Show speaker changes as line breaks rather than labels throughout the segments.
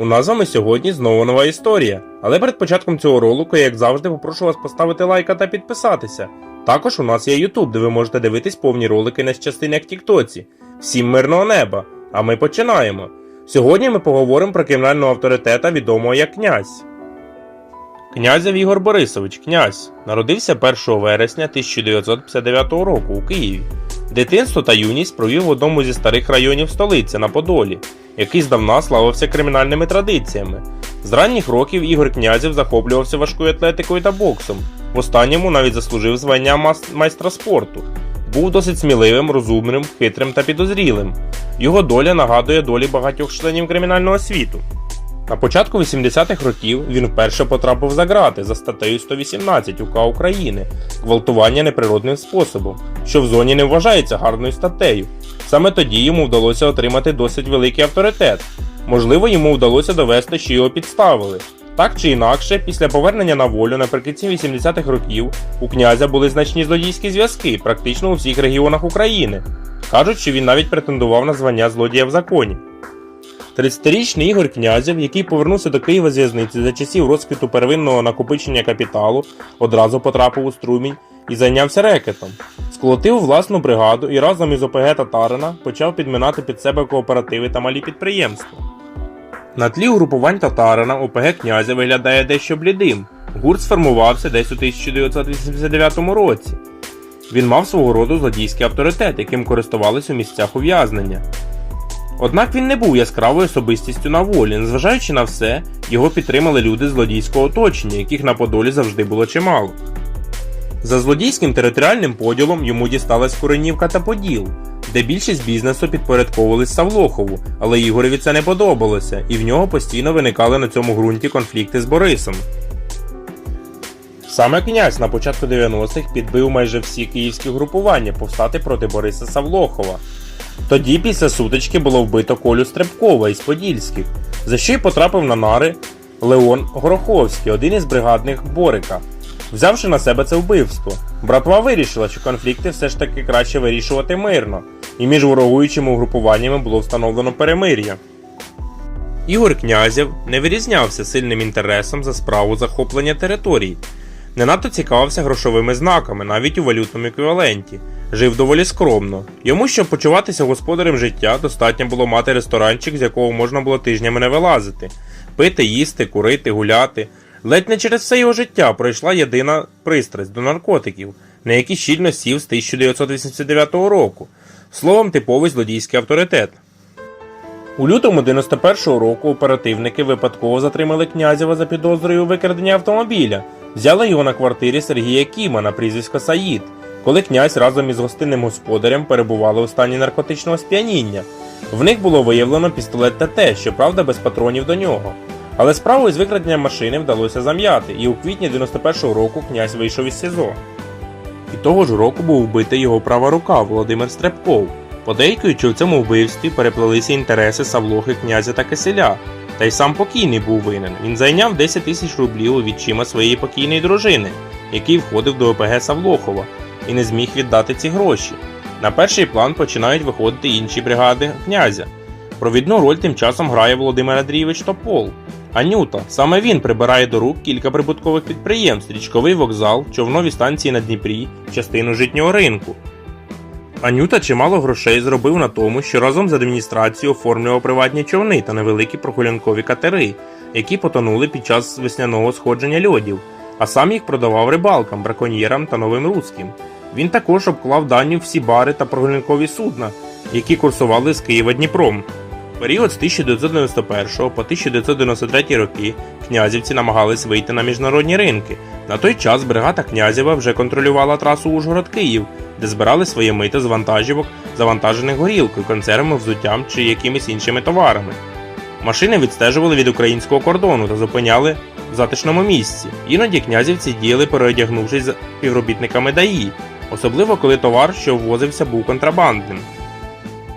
У нас з вами сьогодні знову нова історія. Але перед початком цього ролику, я, як завжди, попрошу вас поставити лайка та підписатися. Також у нас є YouTube, де ви можете дивитись повні ролики на частини як Тіктоці. Всім мирного неба! А ми починаємо. Сьогодні ми поговоримо про кримінального авторитета, відомого як князь. Князев Ігор Борисович, князь, народився 1 вересня 1959 року у Києві. Дитинство та юність провів в одному зі старих районів столиці на Подолі, який здавна славився кримінальними традиціями. З ранніх років Ігор Князів захоплювався важкою атлетикою та боксом. В останньому навіть заслужив звання майстра спорту. Був досить сміливим, розумним, хитрим та підозрілим. Його доля нагадує долі багатьох членів кримінального світу. На початку 80-х років він вперше потрапив за грати за статтею 118 УК України гвалтування неприродним способом, що в зоні не вважається гарною статтею. Саме тоді йому вдалося отримати досить великий авторитет. Можливо, йому вдалося довести, що його підставили. Так чи інакше, після повернення на волю наприкінці 80-х років у князя були значні злодійські зв'язки практично у всіх регіонах України. Кажуть, що він навіть претендував на звання злодія в законі. 30-річний Ігор Князєв, який повернувся до Києва з в'язниці за часів розквіту первинного накопичення капіталу, одразу потрапив у струмінь і зайнявся рекетом. Сколотив власну бригаду і разом із ОПГ Татарина почав підминати під себе кооперативи та малі підприємства. На тлі угрупувань Татарина ОПГ князя виглядає дещо блідим. Гурт сформувався десь у 1989 році. Він мав свого роду злодійський авторитет, яким користувались у місцях ув'язнення. Однак він не був яскравою особистістю на волі, незважаючи на все, його підтримали люди злодійського оточення, яких на Подолі завжди було чимало. За злодійським територіальним поділом йому дісталась Куренівка та Поділ, де більшість бізнесу підпорядковувались Савлохову, але Ігореві це не подобалося, і в нього постійно виникали на цьому ґрунті конфлікти з Борисом. Саме князь на початку 90-х підбив майже всі київські групування повстати проти Бориса Савлохова. Тоді після сутички було вбито Колю Стребкова із Подільських, за що й потрапив на нари Леон Гороховський, один із бригадних Борика. Взявши на себе це вбивство, братва вирішила, що конфлікти все ж таки краще вирішувати мирно, і між ворогуючими угрупуваннями було встановлено перемир'я. Ігор Князєв не вирізнявся сильним інтересом за справу захоплення територій, не надто цікавився грошовими знаками, навіть у валютному еквіваленті. Жив доволі скромно. Йому, щоб почуватися господарем життя, достатньо було мати ресторанчик, з якого можна було тижнями не вилазити, пити, їсти, курити, гуляти. Ледь не через все його життя пройшла єдина пристрасть до наркотиків, на якій щільно сів з 1989 року. Словом, типовий злодійський авторитет. У лютому 91-го року оперативники випадково затримали князєва за підозрою у викраденні автомобіля, взяли його на квартирі Сергія Кіма на прізвисько Саїд, коли князь разом із гостинним господарем перебували у стані наркотичного сп'яніння. В них було виявлено пістолет ТТ, щоправда, без патронів до нього. Але справу із викраденням машини вдалося зам'яти, і у квітні 91-го року князь вийшов із СІЗО. І того ж року був вбитий його права рука Володимир Стрепков. Подейкують, що в цьому вбивстві переплелися інтереси Савлохи, князя та Киселя. Та й сам покійний був винен. Він зайняв 10 тисяч рублів у відчима своєї покійної дружини, який входив до ОПГ Савлохова, і не зміг віддати ці гроші. На перший план починають виходити інші бригади князя. Провідну роль тим часом грає Володимир Андрійович Топол. Анюта. Саме він прибирає до рук кілька прибуткових підприємств, річковий вокзал, човнові станції на Дніпрі, частину житнього ринку. Анюта чимало грошей зробив на тому, що разом з адміністрацією оформлював приватні човни та невеликі прогулянкові катери, які потонули під час весняного сходження льодів, а сам їх продавав рибалкам, браконьєрам та новим руським. Він також обклав дані всі бари та прогулянкові судна, які курсували з Києва Дніпром. Період з 1991 по 1993 роки князівці намагались вийти на міжнародні ринки. На той час бригада Князєва вже контролювала трасу Ужгород-Київ, де збирали своє мито з вантажівок, завантажених горілкою, консервами, взуттям чи якимись іншими товарами. Машини відстежували від українського кордону та зупиняли в затишному місці. Іноді князівці діяли, переодягнувшись за співробітниками ДАІ, особливо коли товар, що ввозився, був контрабандним.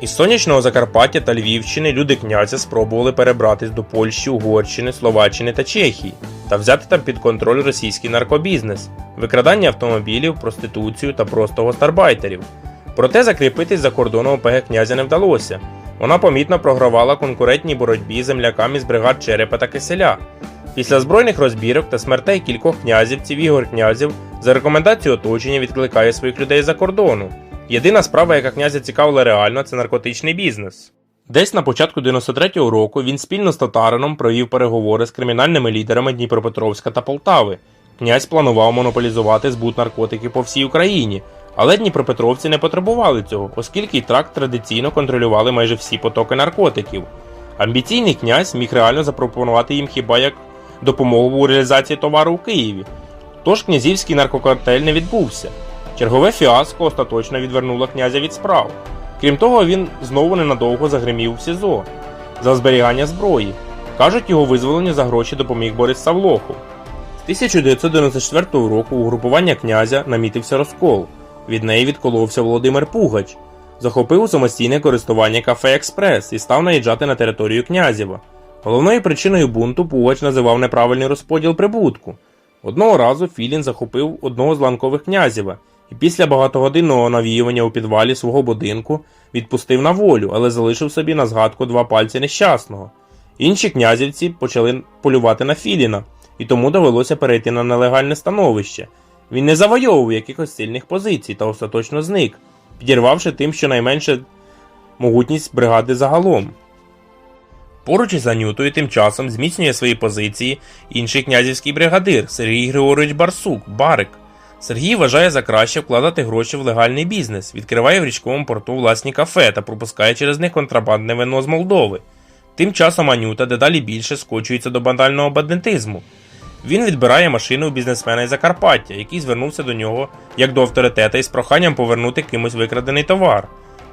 Із сонячного Закарпаття та Львівщини люди князя спробували перебратись до Польщі, Угорщини, Словаччини та Чехії та взяти там під контроль російський наркобізнес, викрадання автомобілів, проституцію та просто гастарбайтерів. Проте закріпитись за кордоном ОПГ князя не вдалося. Вона помітно програвала конкурентній боротьбі земляками з бригад Черепа та Киселя. Після збройних розбірок та смертей кількох князівців Ігор князів за рекомендацією оточення відкликає своїх людей за кордону. Єдина справа, яка князя цікавила реально, це наркотичний бізнес. Десь на початку 93-го року він спільно з татарином провів переговори з кримінальними лідерами Дніпропетровська та Полтави. Князь планував монополізувати збут наркотиків по всій Україні, але дніпропетровці не потребували цього, оскільки і тракт традиційно контролювали майже всі потоки наркотиків. Амбіційний князь міг реально запропонувати їм хіба як допомогу у реалізації товару у Києві. Тож князівський наркокартель не відбувся. Чергове фіаско остаточно відвернуло князя від справ. Крім того, він знову ненадовго загримів в СІЗО за зберігання зброї. Кажуть, його визволенню за гроші допоміг Борис Савлохов. З 1994 року у групування князя намітився розкол. Від неї відколовся Володимир Пугач, захопив у самостійне користування кафе Експрес і став наїжджати на територію князєва. Головною причиною бунту Пугач називав неправильний розподіл прибутку. Одного разу Філін захопив одного з ланкових князєва і після багатогодинного навіювання у підвалі свого будинку відпустив на волю, але залишив собі на згадку два пальці нещасного. Інші князівці почали полювати на Філіна, і тому довелося перейти на нелегальне становище. Він не завойовував якихось сильних позицій та остаточно зник, підірвавши тим щонайменше могутність бригади загалом. Поруч із Анютою тим часом зміцнює свої позиції інший князівський бригадир Сергій Григорович Барсук, Барик. Сергій вважає за краще вкладати гроші в легальний бізнес, відкриває в річковому порту власні кафе та пропускає через них контрабандне вино з Молдови. Тим часом Анюта дедалі більше скочується до бандального бандитизму. Він відбирає машину у бізнесмена із Закарпаття, який звернувся до нього як до авторитета із проханням повернути кимось викрадений товар.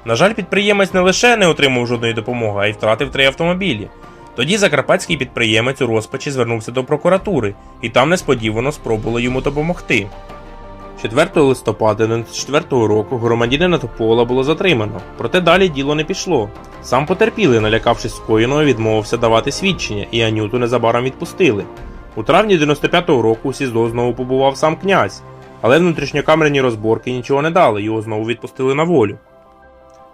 На жаль, підприємець не лише не отримав жодної допомоги, а й втратив три автомобілі. Тоді закарпатський підприємець у розпачі звернувся до прокуратури, і там несподівано спробували йому допомогти. 4 листопада 1994 року громадянина Топола було затримано, проте далі діло не пішло. Сам потерпілий, налякавшись скоєного, відмовився давати свідчення, і Анюту незабаром відпустили. У травні 95-го року у СІЗО знову побував сам князь, але внутрішньокамерні розборки нічого не дали, його знову відпустили на волю.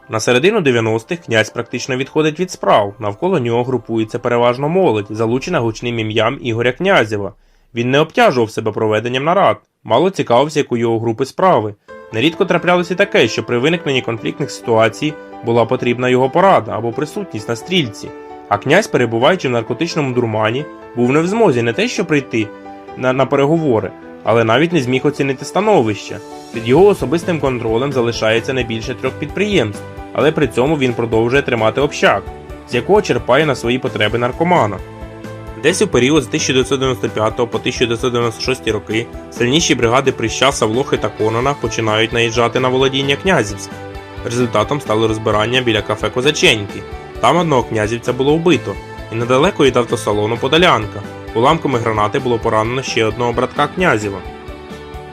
На середину 90-х князь практично відходить від справ, навколо нього групується переважно молодь, залучена гучним ім'ям Ігоря Князєва. Він не обтяжував себе проведенням нарад, мало цікавився, як у його групи справи. Нерідко траплялося таке, що при виникненні конфліктних ситуацій була потрібна його порада або присутність на стрільці. А князь, перебуваючи в наркотичному дурмані, був не в змозі не те, що прийти на, на переговори, але навіть не зміг оцінити становище. Під його особистим контролем залишається не більше трьох підприємств, але при цьому він продовжує тримати общак, з якого черпає на свої потреби наркомана. Десь у період з 1995 по 1996 роки сильніші бригади Прища, Савлохи та Конона починають наїжджати на володіння князівських. Результатом стали розбирання біля кафе Козаченьки. Там одного князівця було вбито, і недалеко від автосалону Подолянка. Уламками гранати було поранено ще одного братка князєва.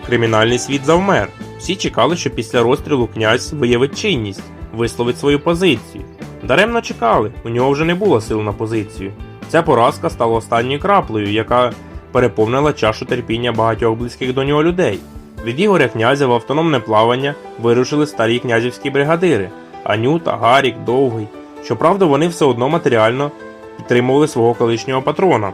Кримінальний світ завмер. Всі чекали, що після розстрілу князь виявить чинність, висловить свою позицію. Даремно чекали, у нього вже не було сил на позицію. Ця поразка стала останньою краплею, яка переповнила чашу терпіння багатьох близьких до нього людей. Від Ігоря князя в автономне плавання вирушили старі князівські бригадири Анюта, Гарік, Довгий. Щоправда, вони все одно матеріально підтримували свого колишнього патрона.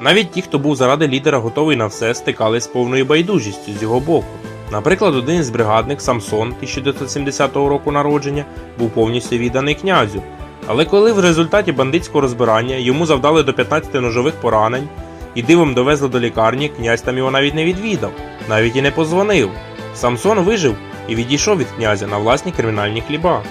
Навіть ті, хто був заради лідера готовий на все, стикались з повною байдужістю з його боку. Наприклад, один із бригадник Самсон 1970 року народження був повністю відданий князю. Але коли в результаті бандитського розбирання йому завдали до 15 ножових поранень і дивом довезли до лікарні, князь там його навіть не відвідав, навіть і не позвонив. Самсон вижив і відійшов від князя на власні кримінальні хліба.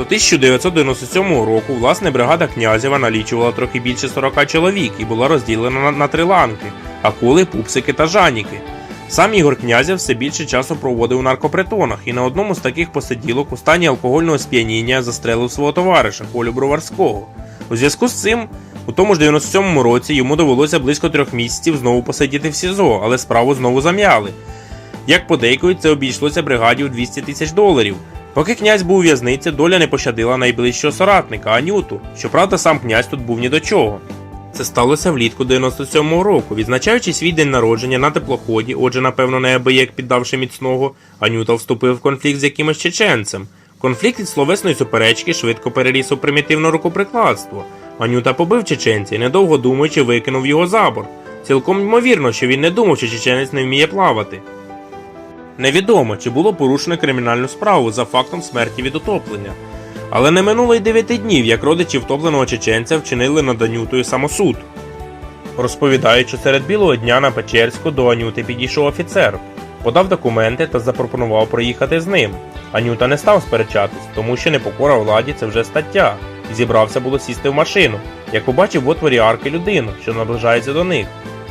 До 1997 року власне бригада князєва налічувала трохи більше 40 чоловік і була розділена на, три ланки акули, пупсики та жаніки. Сам Ігор Князєв все більше часу проводив у наркопритонах і на одному з таких посиділок у стані алкогольного сп'яніння застрелив свого товариша Колю Броварського. У зв'язку з цим, у тому ж 97-му році йому довелося близько трьох місяців знову посидіти в СІЗО, але справу знову зам'яли. Як подейкують, це обійшлося бригаді у 200 тисяч доларів. Поки князь був у в'язниці, доля не пощадила найближчого соратника Анюту. Щоправда, сам князь тут був ні до чого. Це сталося влітку 97-го року. Відзначаючи свій день народження на теплоході, отже, напевно, неабияк піддавши міцного, Анюта вступив в конфлікт з якимось чеченцем. Конфлікт від словесної суперечки швидко переріс у примітивне рукоприкладство. Анюта побив чеченця і недовго думаючи викинув його за борт. Цілком ймовірно, що він не думав, що чеченець не вміє плавати. Невідомо, чи було порушено кримінальну справу за фактом смерті від утоплення. Але не минуло й дев'яти днів, як родичі втопленого чеченця вчинили над Анютою самосуд. Розповідають, що серед білого дня на Печерську до Анюти підійшов офіцер, подав документи та запропонував проїхати з ним. Анюта не став сперечатись, тому що непокора владі це вже стаття. Зібрався було сісти в машину, як побачив в отворі арки людину, що наближається до них,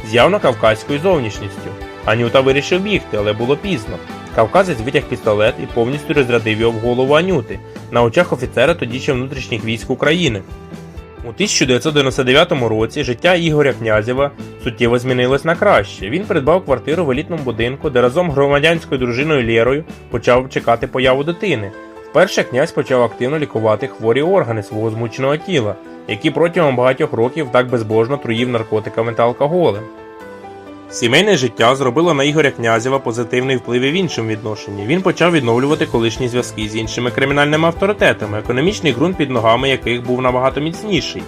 з явно кавказькою зовнішністю. Анюта вирішив бігти, але було пізно. Кавказець витяг пістолет і повністю розрядив його в голову Анюти на очах офіцера тоді ще внутрішніх військ України. У 1999 році життя Ігоря Князєва суттєво змінилось на краще. Він придбав квартиру в елітному будинку, де разом з громадянською дружиною Лєрою почав чекати появу дитини. Вперше князь почав активно лікувати хворі органи свого змученого тіла, які протягом багатьох років так безбожно труїв наркотиками та алкоголем. Сімейне життя зробило на Ігоря Князєва позитивний вплив і в іншому відношенні. Він почав відновлювати колишні зв'язки з іншими кримінальними авторитетами, економічний ґрунт під ногами яких був набагато міцніший.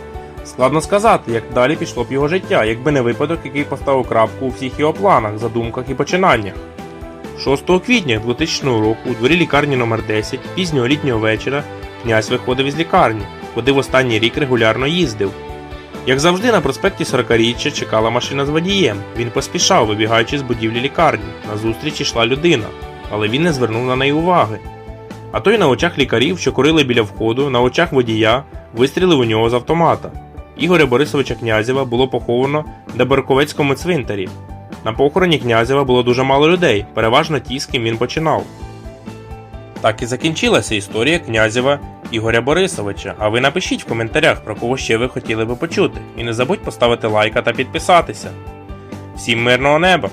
Складно сказати, як далі пішло б його життя, якби не випадок, який поставив крапку у всіх його планах, задумках і починаннях. 6 квітня 2000 року у дворі лікарні номер 10 пізнього літнього вечора князь виходив із лікарні, куди в останній рік регулярно їздив. Як завжди, на проспекті 40-річчя чекала машина з водієм. Він поспішав, вибігаючи з будівлі лікарні. Назустріч йшла людина, але він не звернув на неї уваги. А той на очах лікарів, що курили біля входу, на очах водія, вистрілив у нього з автомата. Ігоря Борисовича Князєва було поховано на Берковецькому цвинтарі. На похороні Князєва було дуже мало людей, переважно ті, з ким він починав. Так і закінчилася історія Князєва Ігоря Борисовича. А ви напишіть в коментарях, про кого ще ви хотіли би почути. І не забудь поставити лайка та підписатися. Всім мирного неба!